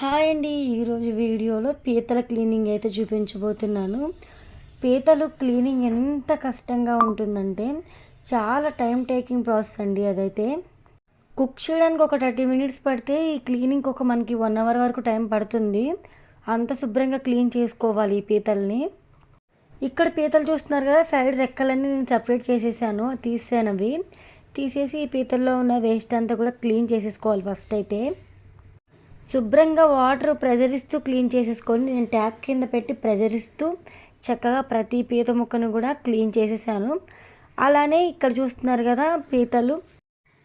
Hi అండి. ఈరోజు వీడియోలో పీతల క్లీనింగ్ అయితే చూపించబోతున్నాను. పీతలు క్లీనింగ్ ఎంత కష్టంగా ఉంటుందంటే చాలా టైం టేకింగ్ ప్రాసెస్ అండి అదైతే. కుక్ చేయడానికి ఒక థర్టీ మినిట్స్ పడితే ఈ క్లీనింగ్ ఒక మనకి వన్ అవర్ వరకు టైం పడుతుంది. అంత శుభ్రంగా క్లీన్ చేసుకోవాలి ఈ పీతల్ని. ఇక్కడ పీతలు చూస్తున్నారు కదా సైడ్ రెక్కలన్నీ నేను సపరేట్ చేసేసాను తీసాను అవి. తీసేసి ఈ పీతల్లో ఉన్న వేస్ట్ అంతా కూడా క్లీన్ చేసేసుకోవాలి ఫస్ట్ అయితే. శుభ్రంగా వాటర్ ప్రెజర్ ఇస్తూ క్లీన్ చేసేసుకొని నేను ట్యాప్ కింద పెట్టి ప్రెజర్ ఇస్తూ చక్కగా ప్రతి పీత ముక్కను కూడా క్లీన్ చేసేసాను. అలానే ఇక్కడ చూస్తున్నారు కదా పీతలు.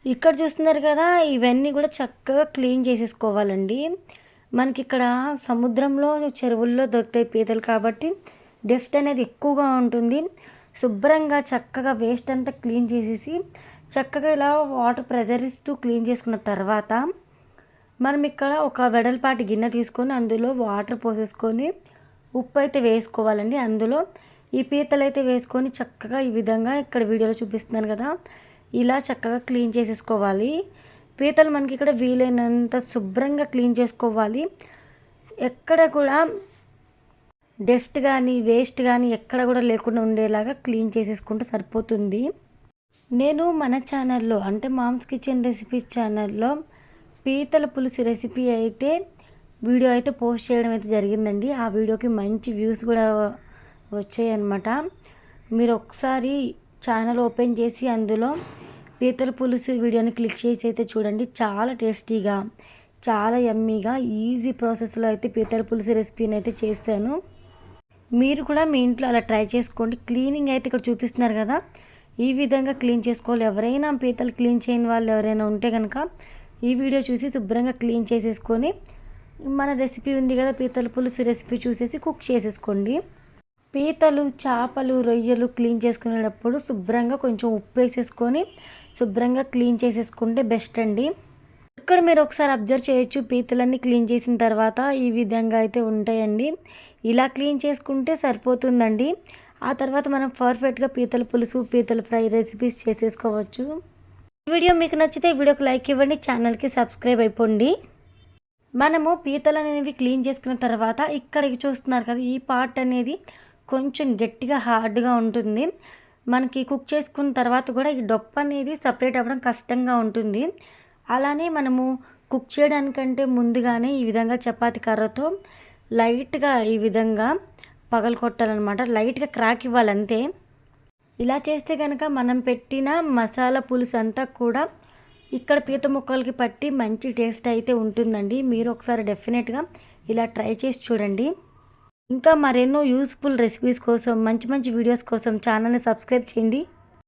ఇక్కడ చూస్తున్నారు కదా ఇవన్నీ కూడా చక్కగా క్లీన్ చేసేసుకోవాలండి. మనకి ఇక్కడ సముద్రంలో చెరువుల్లో దొరుకుతాయి పీతలు కాబట్టి డస్ట్ అనేది ఎక్కువగా ఉంటుంది. శుభ్రంగా చక్కగా వేస్ట్ అంతా క్లీన్ చేసేసి చక్కగా ఇలా వాటర్ ప్రెజర్ ఇస్తూ క్లీన్ చేసుకున్న తర్వాత మనం ఇక్కడ ఒక వెడల్పాటి గిన్నె తీసుకొని అందులో వాటర్ పోసేసుకొని ఉప్పు అయితే వేసుకోవాలండి. అందులో ఈ పీతలు అయితే వేసుకొని చక్కగా ఈ విధంగా ఇక్కడ వీడియోలో చూపిస్తున్నాను కదా. ఇలా చక్కగా క్లీన్ చేసేసుకోవాలి. పీతలు మనకి ఇక్కడ వీలైనంత శుభ్రంగా క్లీన్ చేసుకోవాలి. ఎక్కడ కూడా డస్ట్ కానీ వేస్ట్ కానీ ఎక్కడ కూడా లేకుండా ఉండేలాగా క్లీన్ చేసేసుకుంటే సరిపోతుంది. నేను మన ఛానల్లో అంటే మామ్స్ కిచెన్ రెసిపీస్ ఛానల్లో పీతల పులుసు రెసిపీ అయితే వీడియో అయితే పోస్ట్ చేయడం అయితే జరిగిందండి. ఆ వీడియోకి మంచి వ్యూస్ కూడా వచ్చాయి అన్నమాట మీరు ఒకసారి ఛానల్ ఓపెన్ చేసి అందులో పీతల పులుసు వీడియోని క్లిక్ చేసి అయితే చూడండి. చాలా టేస్టీగా చాలా ఎమ్మీగా ఈజీ ప్రాసెస్లో అయితే పీతల పులుసు రెసిపీని అయితే చేశాను. మీరు కూడా మీ ఇంట్లో అలా ట్రై చేసుకోండి. క్లీనింగ్ అయితే ఇక్కడ చూపిస్తున్నారు కదా. ఈ విధంగా క్లీన్ చేసుకోవాలి. ఎవరైనా పీతలు క్లీన్ చేయని వాళ్ళు ఎవరైనా ఉంటే కనుక ఈ వీడియో చూసి శుభ్రంగా క్లీన్ చేసేసుకొని మన రెసిపీ ఉంది కదా పీతల పులుసు రెసిపీ చూసేసి కుక్ చేసేసుకోండి. పీతలు చేపలు రొయ్యలు క్లీన్ చేసుకునేటప్పుడు శుభ్రంగా కొంచెం ఉప్పు వేసేసుకొని శుభ్రంగా క్లీన్ చేసేసుకుంటే బెస్ట్ అండి. ఇక్కడ మీరు ఒకసారి అబ్జర్వ్ చేయొచ్చు పీతలన్నీ క్లీన్ చేసిన తర్వాత ఈ విధంగా అయితే ఉంటాయండి. ఇలా క్లీన్ చేసుకుంటే సరిపోతుందండి. ఆ తర్వాత మనం పర్ఫెక్ట్గా పీతల పులుసు పీతల ఫ్రై రెసిపీస్ చేసేసుకోవచ్చు. వీడియో మీకు నచ్చితే వీడియోకి లైక్ ఇవ్వండి ఛానల్కి సబ్స్క్రైబ్ అయిపోండి. మనము పీతలు అనేవి క్లీన్ చేసుకున్న తర్వాత ఇక్కడికి చూస్తున్నారు కదా ఈ పార్ట్ అనేది కొంచెం గట్టిగా హార్డ్గా ఉంటుంది. మనకి కుక్ చేసుకున్న తర్వాత కూడా ఈ డొప్ప అనేది సపరేట్ అవ్వడం కష్టంగా ఉంటుంది. అలానే మనము కుక్ చేయడానికంటే ముందుగానే ఈ విధంగా చపాతి కర్రతో లైట్గా ఈ విధంగా పగలు కొట్టాలన్నమాట లైట్గా క్రాక్ ఇవ్వాలి అంతే ఇలా చేస్తే కనుక మనం పెట్టిన మసాలా పులుసు అంతా కూడా ఇక్కడ పీత ముక్కలకి పట్టి మంచి టేస్ట్ అయితే ఉంటుందండి. మీరు ఒకసారి డెఫినెట్గా ఇలా ట్రై చేసి చూడండి. ఇంకా మరెన్నో యూస్ఫుల్ రెసిపీస్ కోసం మంచి మంచి వీడియోస్ కోసం ఛానల్ని సబ్స్క్రైబ్ చేయండి.